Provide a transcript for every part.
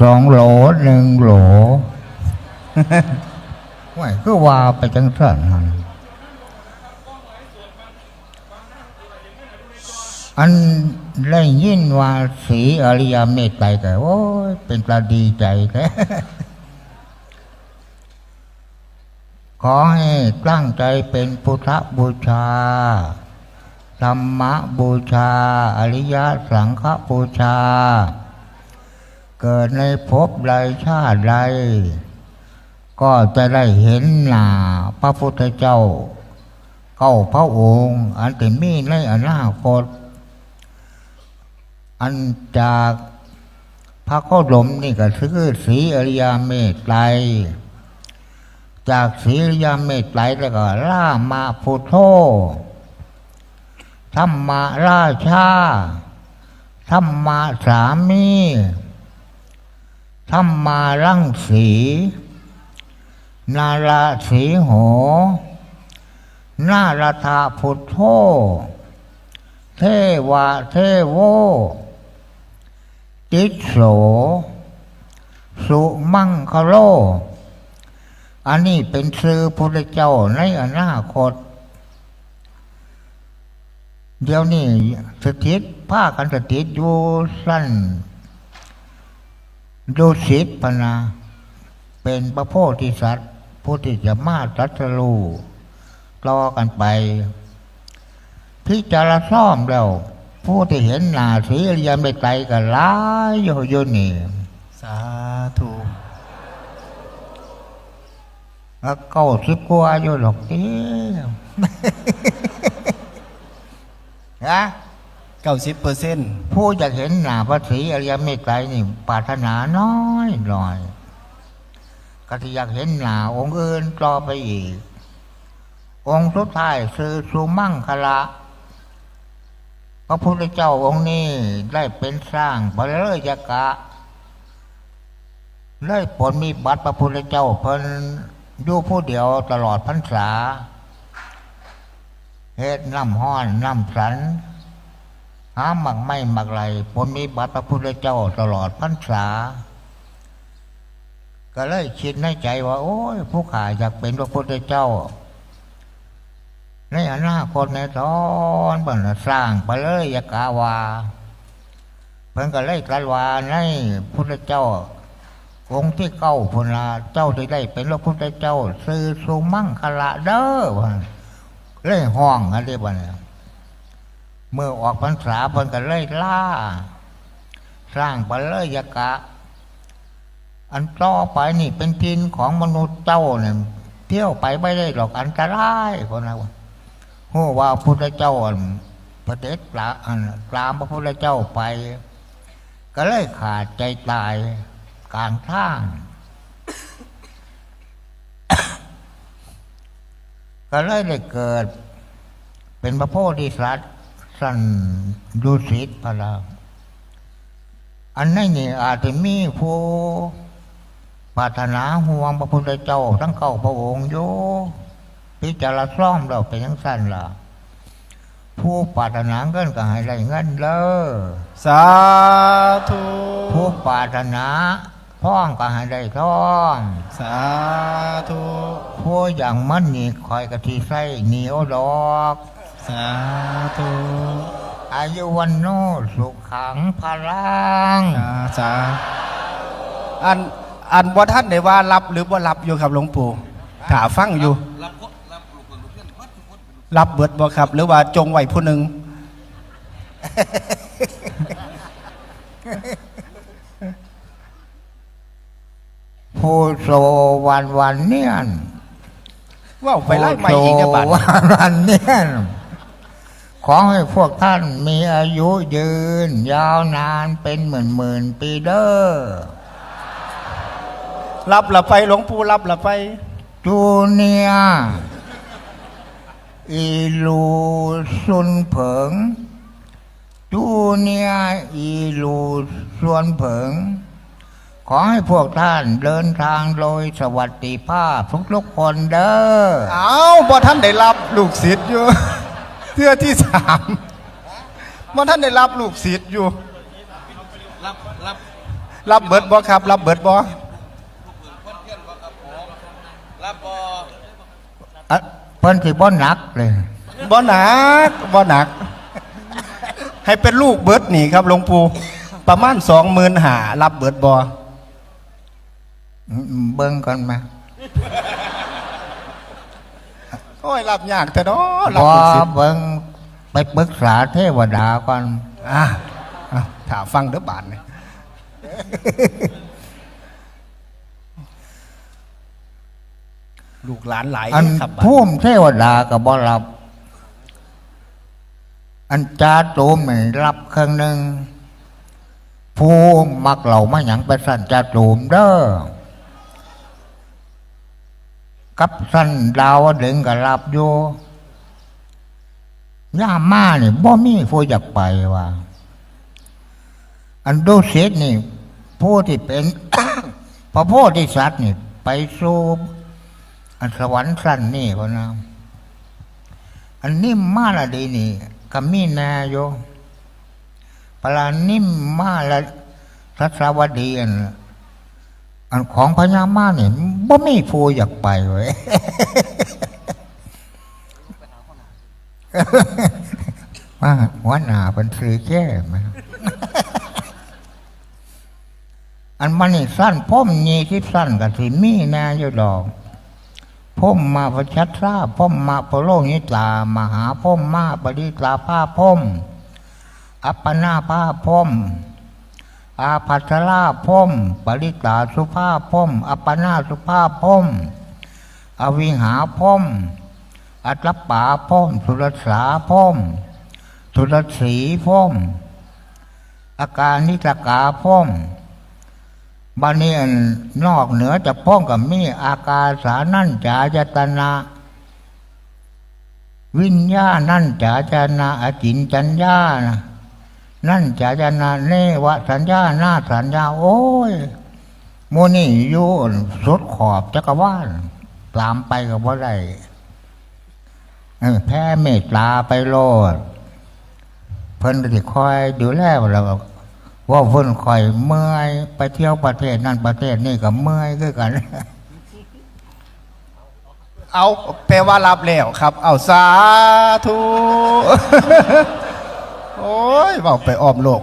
สองโหลหนึ่งโหลไม่คือว่าไปจังสันหันอันได้ยินว่าสีอริยเมตไตรแต่โอ้ยเป็นประดีใจแท้ขอให้ตั้งใจเป็นพุทธบูชาธรรมบูชา อริยสังฆบูชา เกิดในภพใดชาติใดก็จะได้เห็นหน้าพระพุทธเจ้าเก้าพระองค์ อันเป็นมีในอนาคต อันจากพระโคดมนี่ก็คือสีอริยเมตไตรจากศีลยาเมตไตรแล้วก็ล่ามาพุทโธธรรมาราชาธรรมาสามี ธรรมารังสี นาราสีโห นาราธาพุทโธ เทวะเทโว ติโส สุมังคโล อันนี้เป็นชื่อพระเจ้าในอนาคต เดี๋ยวนี้สถิตผ้ากันสถิตอยู่สั้น ดูสิทธพนาเป็นพระโพธิสัตว์ผู้ที่จะมาตรัสรู้รอกันไป พิจารณาซ่อมแล้ว ผู้ที่เห็นหน้าสีอริยไม่ไกลกันหลายอยู่อยู่นี่สาธุแล้วเก้าสิบกว่าอยู่หรอกเอ๊ะนะ เก้าสิบเปอร์เซ็นต์ผู้จะเห็นหน้าพระศรีอริยเมตไตรนี่ปรารถนาน้อยหน่อยก็ที่อยากเห็นหน้าองค์อื่นต่อไปอีก องค์สุดท้ายคือสุมั่งคละพระพุทธเจ้าองค์นี้ได้เป็นสร้างพระเลยยกะเลยผลมีบัตรพระพุทธเจ้าเพิ่นอยู่ผู้เดียวตลอดพรรษาเฮ็ดน้ำห้อนน้ำสัน หาหมักไม่หมักไหลผลมีบัตรพระพุทธเจ้าตลอดพรรษา ก็เลยคิดในใจว่า โอ้ย ผู้ขาอยากเป็นพระพุทธเจ้า ในอนาคตในตอนเพิ่นน่ะสร้างไปเลยยากาวาเพิ่นก็เลยกลันว่าในพุทธเจ้าองค์ที่เก้าพนลาเจ้าที่ได้เป็นพระพุทธเจ้า ซื้อสุมั่งคละเด้อว่าเลยห้องอะไรบ้าเนี่ย เมื่อออกพรรษาเพิ่นก็เลยล่า สร้างไปเลยยกะ อันต่อไปนี่เป็นทินของมนุษย์เจ้าเนี่ยเที่ยวไปไม่ได้หรอกอันตรายคนนะว่าหัวว่าพุทธเจ้าประเทศลาอันตามพระพุทธเจ้าไป ก็เลยขาดใจตายกลางทางก็เลยได้เกิด เป็นพระโพธิสัตว์ สันดุสิตพระราอันนั้นนี่อาจจะมีผู้ปรารถนาห่วงพระพุทธเจ้าทั้งเก้าพระองค์อยู่พิจารณาซ่อมเราเป็นยังสั้นล่ะ ผู้ปรารถนาเงินก็ให้ได้เงินเด้อสาธุผู้ปรารถนาท่องก็ให้ได้ท่อง สาธุผู้อย่างมันนี่คอยกะทิใส่เหนียวดอก สาธุอายุวันโนสุขังพลังสาสาอันอันว่าท่านได้ว่ารับหรือว่ารับอยู่ครับหลวงปู่ถาฟังอยู่ รับเบิดบ่ครับ หรือว่าจงไว้ผู้หนึ่งผู้โสวันวันเนียนว่าไปไล่ใหม่อีกเนี่ยบัด ผู้โสวันวันเนียน ขอให้พวกท่านมีอายุยืน ยาวนานเป็นหมื่นหมื่นปีเด้อรับละไปหลวงปู่รับละไปจูเนียอีลูซุนเผิงจูเนียอีลูส่วนเผิง ขอให้พวกท่านเดินทางโดยสวัสดิภาพทุกๆคนเด้อ เอาบ่ท่านได้รับลูกศิษย์อยู่ ทื่อที่สามบ่ท่านได้รับลูกศิษย์อยู่ รับเบิดบ่ครับ รับเบิดบ่รับบ่อะเพิ่นสิบ่หนักเลยบ่หนักบ่หนัก ให้เป็นลูกเบิดนี่ครับหลวงปู่ประมาณสองหมื่นหารับเบิดบ่อืมเบิ่งก่อนมาโอ้ยรับยากแต่เนาะรับบ่ลูกศิษย์เบิ่งไปปรึกษาเทวดาก่อนอะอะถามฟังเด้อบาทนี่ลูกหลานหลายอันครับบาดพุ่มเทวดาก็บ่รับ อันจาตูมนี่รับเครื่องหนึ่งผู้มักเหล่ามาหยังไปสั่นจาตูมเด้อ กับสันดาวดึงก็รับอยู่ย่ามาเนี่ยบ่มีผู้อยากไปว่า อันดูเสตนี่ผู้ที่เป็น พระโพธิสัตว์นี่ ไปสู่อันสวรรค์สั้นนี่พนะอันนิ่มมาละดีนี่ก็มีนาโยปลานิ่มมาละทัศวดีอัน อันของพญามาเนี่ยบ่มีผู้อยากไปเว้ยว่าหัวหน้าเป็นซื้อแก้มาอันมันนี่สั้นพ่มยีที่สั้นกับสิมีแนาอยู่ดอกพ่มมาประชัดราพ่มมาปโลนิตามหาพ่มมาปริตาผ้าพ่มอัปปนาผ้าพ่ม อาภัสราพ่มปริตาสุภาพ่มอัปนาสุภาพ่มอวิหาพ่มอัตตปาพ่มสุรสาพ่มสุรสีพ่มอาการนิสกาพ่มบานี้นนอกเหนือจากพ้องกับมีอากาสานั่นจายตนะวิญญาณนั่นจาจานะอจินจัญญานะ นั่นจาจานะเนวสัญญาหน้าสัญญา โอ้ยโมนี่ยู่สุดขอบจักรวาลตามไปกับว่าไรแพ้เมตตาไปโลด เพิ่นที่คอยดูแลเราว่าเพิ่นคอยเมื่อยไปเที่ยวประเทศนั่นประเทศนี่ก็เมื่อยคือกัน เอาแปลว่ารับแล้วครับ เอาสาธุ โอ้ยเบาไปอ้อมโลก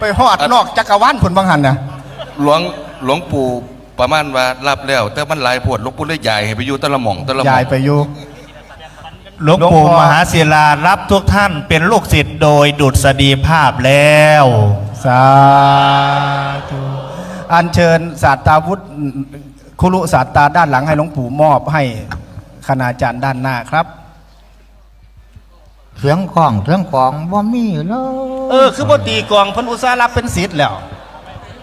ไปฮอดนอกจักรวาลผลบางหันนะหลวงหลวงปู่ประมาณว่ารับแล้ว แต่มันหลายโพดหลวงปู่เลยใหญ่ให้ไปอยู่แตะละหม่องแตะละหม่ยาอยง ไปอยู่ หลวงปู่มหาศิลารับทุกท่านเป็นลูกศิษย์โดยดุษฎีภาพแล้ว สาธุอัญเชิญศาสตราวุธคุรุศาสตราด้านหลังให้หลวงปู่มอบให้คณาจารย์ด้านหน้าครับ เสียงของเสียงของว่ามีเลย เออ คือบ่ตีกลองเพิ่นอุตสาห์รับเป็นศิษย์แล้ว